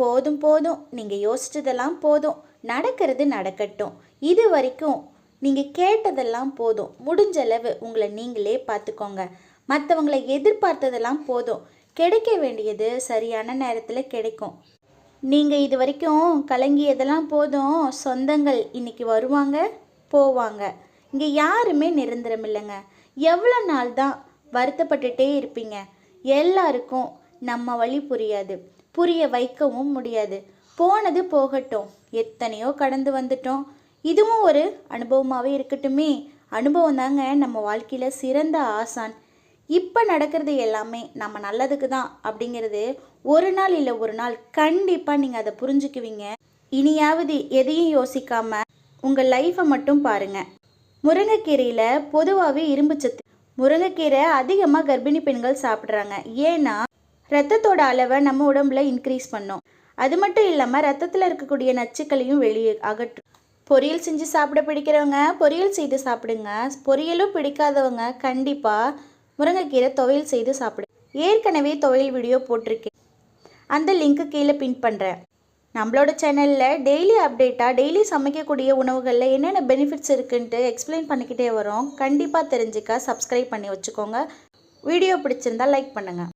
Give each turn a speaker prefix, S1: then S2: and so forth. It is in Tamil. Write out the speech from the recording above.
S1: போதும் போதும். நீங்கள் யோசிச்சதெல்லாம் போதும். நடக்கிறது நடக்கட்டும். இது வரைக்கும் நீங்கள் கேட்டதெல்லாம் போதும். முடிஞ்ச அளவு உங்களை நீங்களே பார்த்துக்கோங்க. மற்றவங்களை எதிர்பார்த்ததெல்லாம் போதும். கிடைக்க வேண்டியது சரியான நேரத்தில் கிடைக்கும். நீங்கள் இது வரைக்கும் கலங்கியதெல்லாம் போதும். சொந்தங்கள் இன்னைக்கு வருவாங்க போவாங்க. இங்கே யாருமே நிரந்தரம் இல்லைங்க. எவ்வளோ நாள் தான் வருத்தப்பட்டுட்டே இருப்பீங்க. எல்லாருக்கும் நம்ம வழி புரியாது. புரிய வைக்கவும் முடியாது. போனது போகட்டும். எத்தனையோ கடந்து வந்துட்டோம். இதுவும் ஒரு அனுபவமாகவே இருக்கட்டுமே. அனுபவம் தாங்க நம்ம வாழ்க்கையில் சிறந்த ஆசான். இப்போ நடக்கிறது எல்லாமே நம்ம நல்லதுக்கு தான் அப்படிங்கிறது ஒரு நாள் இல்லை ஒரு நாள் கண்டிப்பாக நீங்கள் அதை புரிஞ்சுக்குவீங்க. இனியாவது எதையும் யோசிக்காம உங்கள் லைஃப்பை மட்டும் பாருங்க. முருங்கைக்கீரையில் பொதுவாகவே இரும்பு சத்து. முருங்கைக்கீரை அதிகமாக கர்ப்பிணி பெண்கள் சாப்பிட்றாங்க. ஏன்னா ரத்தத்தோட அளவை நம்ம உடம்புல இன்க்ரீஸ் பண்ணும். அது மட்டும் இல்லாமல் ரத்தத்தில் இருக்கக்கூடிய நச்சுக்களையும் வெளியே அகற்றும் பொரியல் செஞ்சு சாப்பிட பிடிக்கிறவங்க பொரியல் செய்து சாப்பிடுங்க. பொரியலும் பிடிக்காதவங்க கண்டிப்பாக முருங்கைக்கீரை துவையல் செய்து சாப்பிடு. ஏற்கனவே துவையல் வீடியோ போட்டிருக்கேன். அந்த லிங்க்கு கீழே பின் பண்ணுறேன் நம்மளோட சேனலில் டெய்லி அப்டேட்டாக டெய்லி சமைக்கக்கூடிய உணவுகளில் என்னென்ன பெனிஃபிட்ஸ் இருக்குன்ட்டு எக்ஸ்பிளைன் பண்ணிக்கிட்டே வரோம். கண்டிப்பாக தெரிஞ்சுக்க சப்ஸ்கிரைப் பண்ணி வச்சுக்கோங்க. வீடியோ பிடிச்சிருந்தா லைக் பண்ணுங்கள்